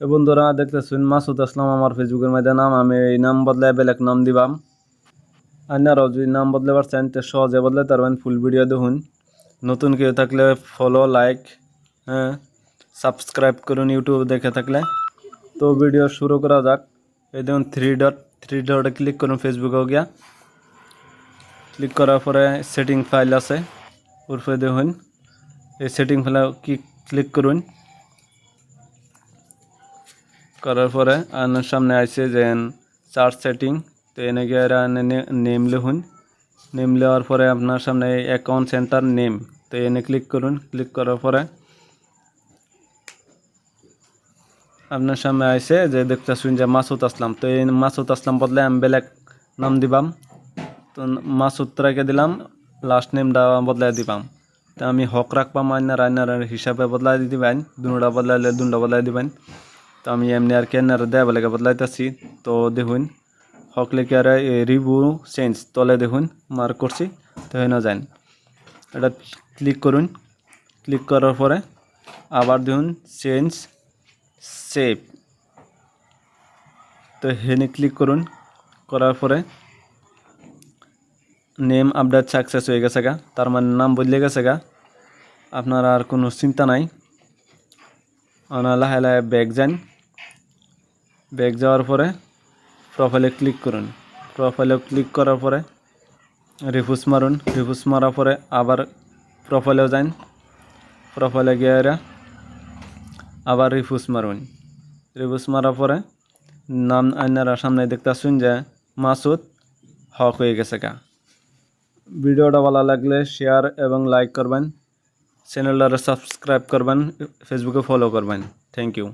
বন্ধুরা, দেখতেছেন মাসুদ আসলাম আমার ফেসবুকের মধ্যে নাম আমি এই নাম বদলায় বেলেগ নাম দিবাম। আপনারাও যদি নাম বদলাবার চান তো সহজে বদলে পারবেন ফুল ভিডিও দেখুন। নতুন কেউ থাকলে ফলো লাইক হ্যাঁ সাবস্ক্রাইব করুন ইউটিউব দেখে থাকলে। তো ভিডিও শুরু করা যাক। এই দেখুন থ্রি ডট থ্রি ডটে ক্লিক করুন ফেসবুকে গিয়া। ক্লিক করার পরে সেটিং ফাইল আছে। উর্ফে দেখুন, এই সেটিং ফাইলে কি ক্লিক করুন। করার পরে আপনার সামনে আসছে যে চার্জ সেটিং। তো এনে গিয়ে নেম লিখুন। নেম নেওয়ার পরে আপনার সামনে অ্যাকাউন্ট সেন্টার নেম তো এনে ক্লিক করুন। ক্লিক করার পরে আপনার সামনে আসে যে দেখতেছুন যে মাসুদ আসলাম। তো এই মাসুদ আসলাম বদলে আমি বেলেগ নাম দিবাম। তো মাসুদ রেখে দিলাম লাস্ট নেমটা বদলাই দিবাম। তো আমি হক রাখবাম আইনার আইনার হিসাবে বদলাই দিবেন, দুটা বদলাইলে দুটা বদলাই দিবেন। তো আমি এমনি আর কেনার দেয়া বেলেগে বদলাইতেছি তো দেখুন হক লিখে আর রিভিউ চেঞ্জ তলে দেখুন মার্ক করছি তো হয়ে না যান এটা ক্লিক করুন ক্লিক করার পরে আবার দেখুন চেঞ্জ সেভ তো হেনে ক্লিক করুন করার পরে নেম আপডেট সাকসেস হয়ে গেছে গা তার মানে নাম বদলে গেছে গা আপনার আর কোনো চিন্তা নাই লাহে লাহে ব্যাগ যান ব্যাগ যাওয়ার পরে প্রোফাইলে ক্লিক করুন। প্রোফাইলে ক্লিক করার পরে রিফুজ মারুন। রিফুজ মারার পরে আবার প্রোফাইলেও যান। প্রোফাইলে গিয়ে এরা আবার রিফুজ মারুন। রিফুজ মারার পরে নাম আইনারা সামনে দেখতেছুন যে মাসুদ হক হয়ে গেছে গা ভিডিওটা ভালো লাগলে শেয়ার এবং লাইক করবেন। চ্যানেলটা সাবস্ক্রাইব করবেন। ফেসবুকে ফলো করবেন। Thank you